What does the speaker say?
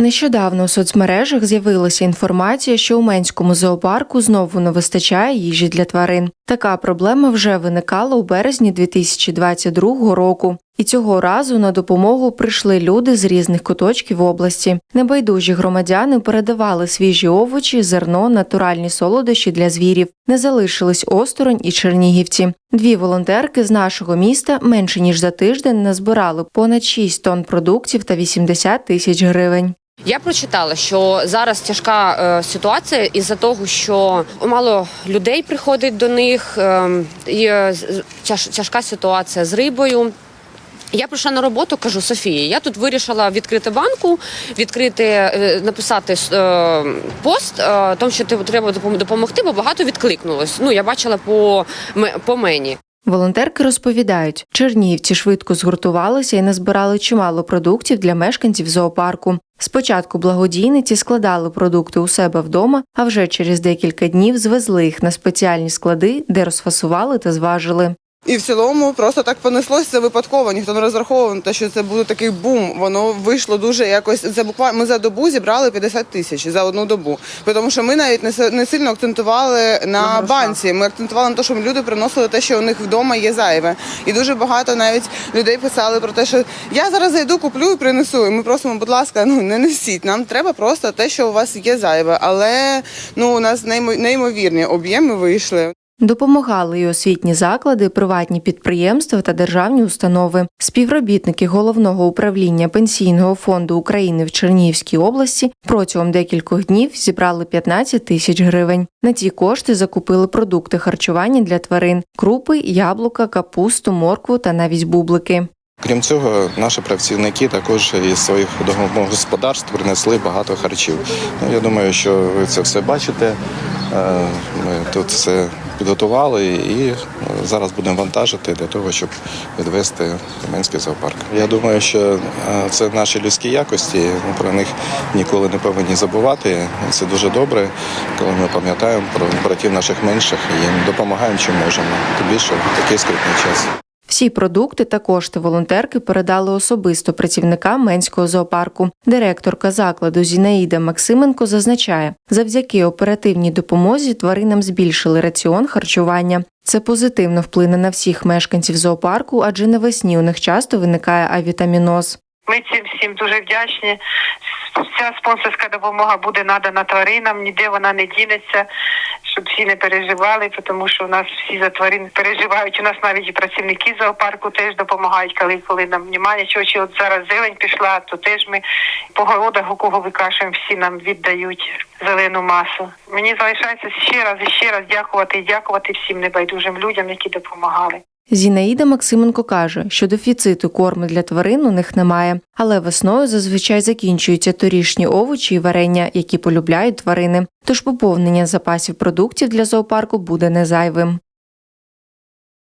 Нещодавно у соцмережах з'явилася інформація, що у Менському зоопарку знову не вистачає їжі для тварин. Така проблема вже виникала у березні 2022 року. І цього разу на допомогу прийшли люди з різних куточків області. Небайдужі громадяни передавали свіжі овочі, зерно, натуральні солодощі для звірів. Не залишились осторонь і чернігівці. Дві волонтерки з нашого міста менше ніж за тиждень назбирали понад 6 тонн продуктів та 80 тисяч гривень. Я прочитала, що зараз тяжка е, ситуація із-за того, що мало людей приходить до них, е, і е, тяж, тяжка ситуація з рибою. Я прийшла на роботу, кажу Софії. Я тут вирішила відкрити банку, відкрити, е, написати е, пост, е, тому що ти- треба допомогти, бо багато відкликнулось. Ну я бачила по, по мені. Волонтерки розповідають, чернігівці швидко згуртувалися і назбирали чимало продуктів для мешканців зоопарку. Спочатку благодійниці складали продукти у себе вдома, а вже через декілька днів звезли їх на спеціальні склади, де розфасували та зважили. І в цілому просто так понеслося випадково. Ніхто не розраховував на те, що це буде такий бум. Воно вийшло дуже якось. Це буквально ми за добу зібрали 50 тисяч за одну добу. Тому що ми навіть не не сильно акцентували на банці. Ми акцентували на те, щоб люди приносили те, що у них вдома є зайве. І дуже багато навіть людей писали про те, що я зараз зайду, куплю і принесу. І ми просимо, будь ласка, ну не несіть. Нам треба просто те, що у вас є зайве. Але ну у нас неймо- неймовірні об'єми вийшли. Допомагали й освітні заклади, приватні підприємства та державні установи. Співробітники головного управління пенсійного фонду України в Чернігівській області протягом декількох днів зібрали 15 тисяч гривень. На ці кошти закупили продукти харчування для тварин: крупи, яблука, капусту, моркву та навіть бублики. Крім цього, наші працівники також із своїх домогосподарств принесли багато харчів. Ну, я думаю, що ви це все бачите. Е, Ми тут все підготували і зараз будемо вантажити для того, щоб відвести Менський зоопарк. Я думаю, що е, це наші людські якості. Ми про них ніколи не повинні забувати. Це дуже добре, коли ми пам'ятаємо про братів наших менших і їм допомагаємо, чим можемо. Тим більше такий скрутний час. Всі продукти та кошти волонтерки передали особисто працівникам Менського зоопарку. Директорка закладу Зінаїда Максименко зазначає, завдяки оперативній допомозі тваринам збільшили раціон харчування. Це позитивно вплине на всіх мешканців зоопарку, адже навесні у них часто виникає авітаміноз. Ми цим всім дуже вдячні. Вся спонсорська допомога буде надана тваринам, ніде вона не дінеться, щоб всі не переживали, тому що у нас всі за тварин переживають. У нас навіть і працівники зоопарку теж допомагають, коли коли нам немає чого. Чи от зараз зелень пішла, то теж ми по городах, у кого викашуємо, всі нам віддають зелену масу. Мені залишається ще раз і ще раз дякувати і дякувати всім небайдужим людям, які допомагали. Зінаїда Максименко каже, що дефіциту корму для тварин у них немає, але весною зазвичай закінчуються торішні овочі і варення, які полюбляють тварини. Тож поповнення запасів продуктів для зоопарку буде не зайвим.